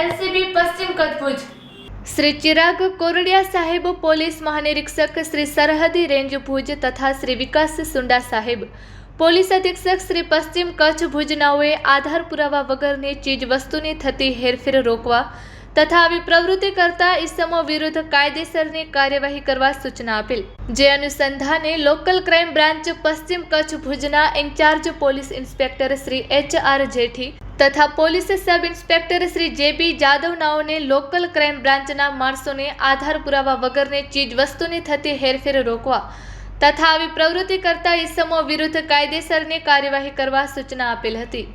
LCB પશ્ચિમ કચ્છ ભુજ શ્રી ચિરાગ કોરડિયા સાહેબ police મહાનિરીક્ષક Shri સરહદી રેન્જ ભુજ તથા શ્રી વિકાસ સુંડા સાહેબ. પોલીસ અધિક્ષક શ્રી પશ્ચિમ કચ્છ ભુજનાઓએ આધાર પુરાવા વગરની ચીજ વસ્તુની થતી હેરફેર રોકવા તથા આવી પ્રવૃત્તિ કરતા ઇસમો વિરુદ્ધ કાયદેસરની કાર્યવાહી કરવા સૂચના આપેલ. જે અનુસંધાને લોકલ ક્રાઇમ બ્રાન્ચ પશ્ચિમ કચ્છ ભુજના incharge police inspector Shri H R Jethi તથા પોલીસ સબ ઇન્સ્પેક્ટર શ્રી જે બી જાદવનાઓને લોકલ ક્રાઇમ બ્રાન્ચના માણસોને આધાર પુરાવા વગરની ચીજ વસ્તુની થતી હેરફેર રોકવા તથા આવી પ્રવૃત્તિ કરતા ઇસમો વિરુદ્ધ કાયદેસરની કાર્યવાહી કરવા સૂચના આપેલ હતી.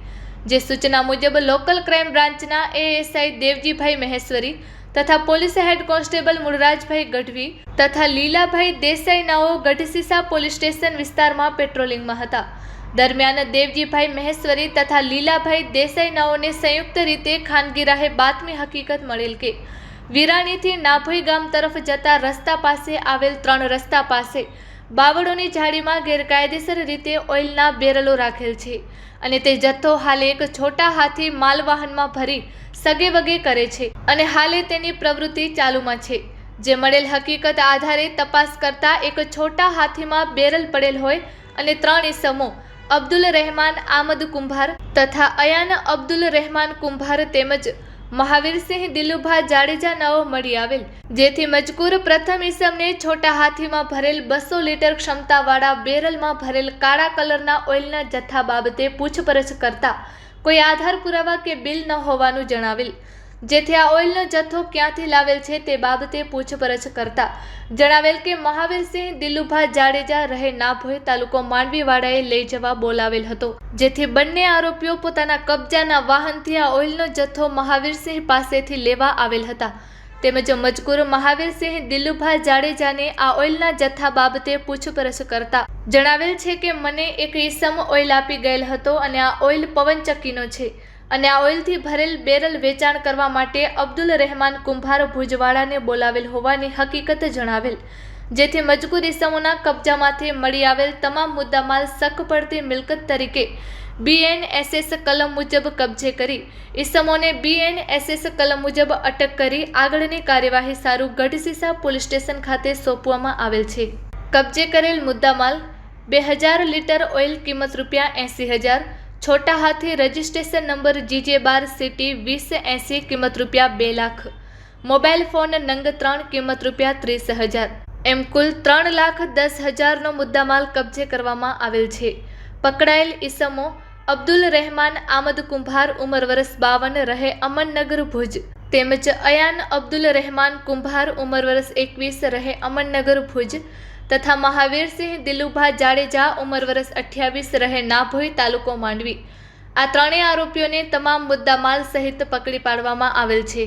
જે સૂચના મુજબ લોકલ ક્રાઇમ બ્રાન્ચના એએસઆઈ દેવજીભાઈ મહેશ્વરી તથા police head constable Mulrajbhai Gadhvi તથા લીલાભાઈ દેસાઈનાઓ ગઢસીસા પોલીસ સ્ટેશન વિસ્તારમાં પેટ્રોલિંગમાં હતા. દરમિયાન દેવજીભાઈ મહેશ્વરી તથા લીલાભાઈ દેસાઈનાઓને સંયુક્ત રીતે ખાનગી રાહે બાતમી હકીકત મળેલ કે વિરાણીથી નાભોઈ ગામ તરફ જતા રસ્તા પાસે આવેલ ત્રણ રસ્તા પાસે બાવળોની જાળીમાં ગેરકાયદેસર રીતે ઓઇલના બેરલો રાખેલ છે અને તે જથ્થો હાલે એક છોટા હાથી માલવાહનમાં ભરી સગે વગે કરે છે અને હાલે તેની પ્રવૃત્તિ ચાલુમાં છે. જે મળેલ હકીકત આધારે તપાસ કરતા એક છોટા હાથીમાં બેરલ પડેલ હોય અને ત્રણ ઇસમો, અબ્દુલ રહેમાન આમદ કુંભાર તથા અયાન અબ્દુલ રહેમાન કુંભાર તેમજ મહાવીરસિંહ દિલુભા જાડેજા નાઓ મળી આવેલ, જેથી મજકૂર પ્રથમ ઈસમને છોટા હાથીમાં ભરેલ બસો લીટર ક્ષમતાવાળા બેરલમાં ભરેલ કાળા કલરના ઓઇલના જથ્થા બાબતે પૂછપરછ કરતા કોઈ આધાર પુરાવા કે બિલ ન હોવાનું જણાવેલ. જેથી આ ઓઇલનો જથ્થો ક્યાંથી લાવેલ છે તે બાબતે પૂછપરછ કરતા જણાવેલ કે મહાવીરસિંહ દિલુભા જાડેજા રહે નાભોઈ તાલુકો માંડવીવાડાએ લઈ જવા બોલાવેલ હતો. જેથી બંને આરોપીઓ પોતાના કબજાના વાહનથી આ ઓઇલનો જથ્થો મહાવીરસિંહ પાસેથી લેવા આવેલ હતા. તેમજ મજકૂર મહાવીરસિંહ દિલુભા જાડેજાને આ ઓઇલના જથ્થા બાબતે પૂછપરછ કરતા જણાવેલ છે કે, મને એક ઈસમ ઓઇલ આપી ગયેલ હતો અને આ ઓઇલ પવનચક્કીનો છે. અને આ ઓઇલથી ભરેલ બેરલ વેચાણ કરવા માટે અબ્દુલ રહેમાન કુંભાર ભુજવાડાને બોલાવેલ હોવાની હકીકત જણાવેલ. જેથી મજકૂર ઇસમોના કબજામાંથી મળી આવેલ તમામ મુદ્દામાલ શક પડતી મિલકત તરીકે બીએનએસએસ કલમ મુજબ કબજે કરી, ઇસમોને બીએનએસએસ કલમ મુજબ અટક કરી આગળની કાર્યવાહી સારું ગઢસીસા પોલીસ સ્ટેશન ખાતે સોંપવામાં આવેલ છે. કબજે કરેલ મુદ્દામાલ બે હજાર લીટર ઓઇલ કિંમત રૂપિયા એંસી હજાર Chhota Hathi registration number GJ બાર સિટી વીસ એંસી કિંમત રૂપિયા બે લાખ. મોબાઈલ ફોન નંગ ત્રણ કિંમત રૂપિયા ત્રીસ હજાર. એમ કુલ ત્રણ લાખ દસ હજારનો મુદ્દામાલ કબજે કરવામાં આવેલ છે. પકડાયેલ ઈસમો અબ્દુલ રહેમાન, આમદ કુંભાર, ઉંમર વર્ષ બાવન, રહે અમનનગર ભુજ. તેમજ અયાન અબ્દુલ રહેમાન, કુંભાર, ઉંમર વર્ષ એકવીસ, રહે અમનનગર ભુજ. તથા મહાવીરસિંહ દિલુભા જાડેજા ઉંમર વર્ષ અઠ્યાવીસ રહે નાભોઈ તાલુકો માંડવી. આ ત્રણેય આરોપીઓને તમામ મુદ્દામાલ સહિત પકડી પાડવામાં આવેલ છે.